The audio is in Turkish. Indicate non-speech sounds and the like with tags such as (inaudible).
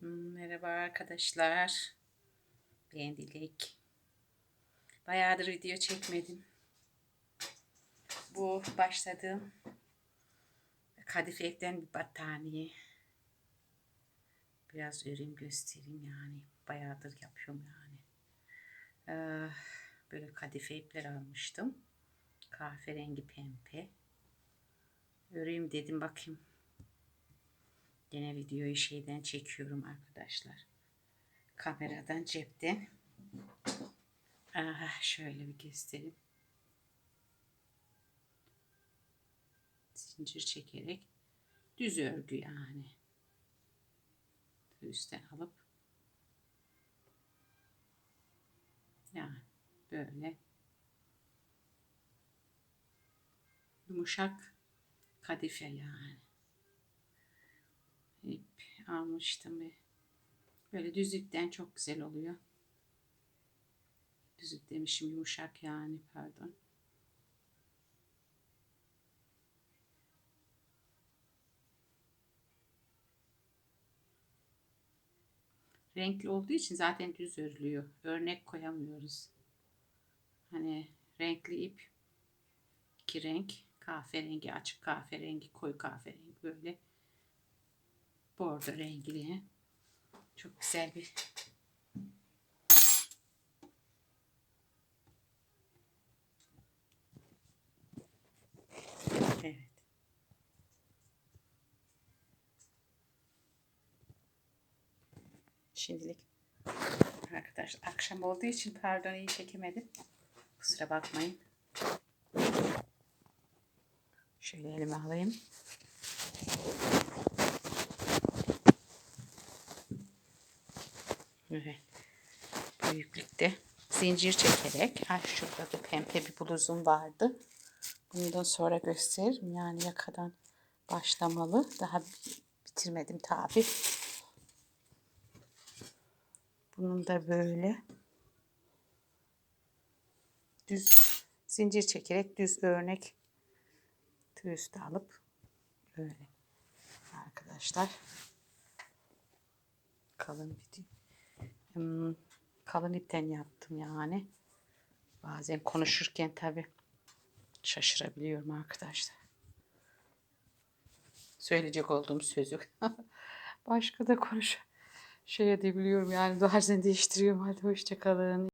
Hmm, Merhaba arkadaşlar. Ben Dilek. Bayağıdır video çekmedim. Bu başladığım kadife ekten bir battaniye. Biraz öreyim göstereyim yani. Bayağıdır yapıyorum yani. Ee, böyle kadife ipler almıştım. Kahverengi pembe. Öreyim dedim bakayım. Yine videoyu şeyden çekiyorum arkadaşlar. Kameradan cepten. Ah, şöyle bir göstereyim. Zincir çekerek düz örgü yani. Üstten alıp yani böyle yumuşak kadife yani almıştım ve böyle düzlükten çok güzel oluyor. Düzlük demişim yumuşak yani pardon. Renkli olduğu için zaten düz örülüyor. Örnek koyamıyoruz. Hani renkli ip iki renk kahverengi açık kahverengi koyu kahverengi böyle bordo rengli. Çok güzel bir Evet. Şimdilik arkadaşlar akşam olduğu için pardon iyi çekemedim. Kusura bakmayın. Şöyle elime alayım. Evet. Büyüklükte zincir çekerek. Ay şurada da pembe bir bluzum vardı. Bundan sonra gösteririm. Yani yakadan başlamalı. Daha bitirmedim tabi. Bunun da böyle düz zincir çekerek düz örnek tığ üstü alıp böyle arkadaşlar kalın bir hmm, kalın ipten yaptım yani. Bazen konuşurken tabi şaşırabiliyorum arkadaşlar. Söyleyecek olduğum sözü (laughs) başka da konuş şey edebiliyorum yani. Bazen değiştiriyorum. Hadi hoşçakalın